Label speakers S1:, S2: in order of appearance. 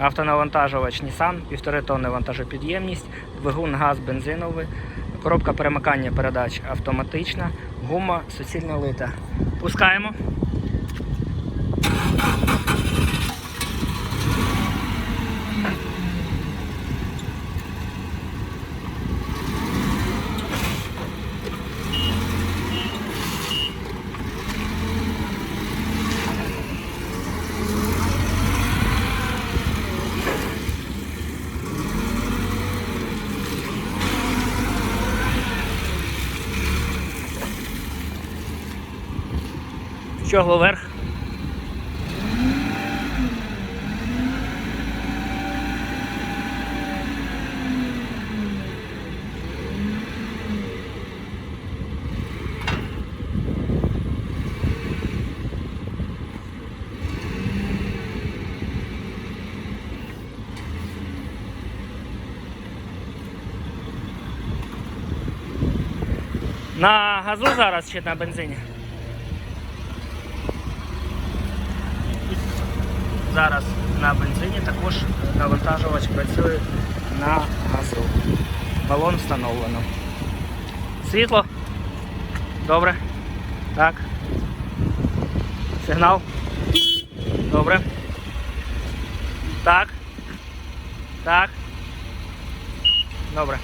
S1: Автонавантажувач Nissan, 1,5 тонни вантажопідємність, двигун газ бензиновий, коробка перемикання передач автоматична, гума суцільно лита. Пускаємо. Щогло вверх. На газу зараз чи на бензині? Зараз на бензині також навантажувач працює на газу. Балон встановлено. Світло. Добре. Так. Сигнал. Добре. Так. Так. Добре.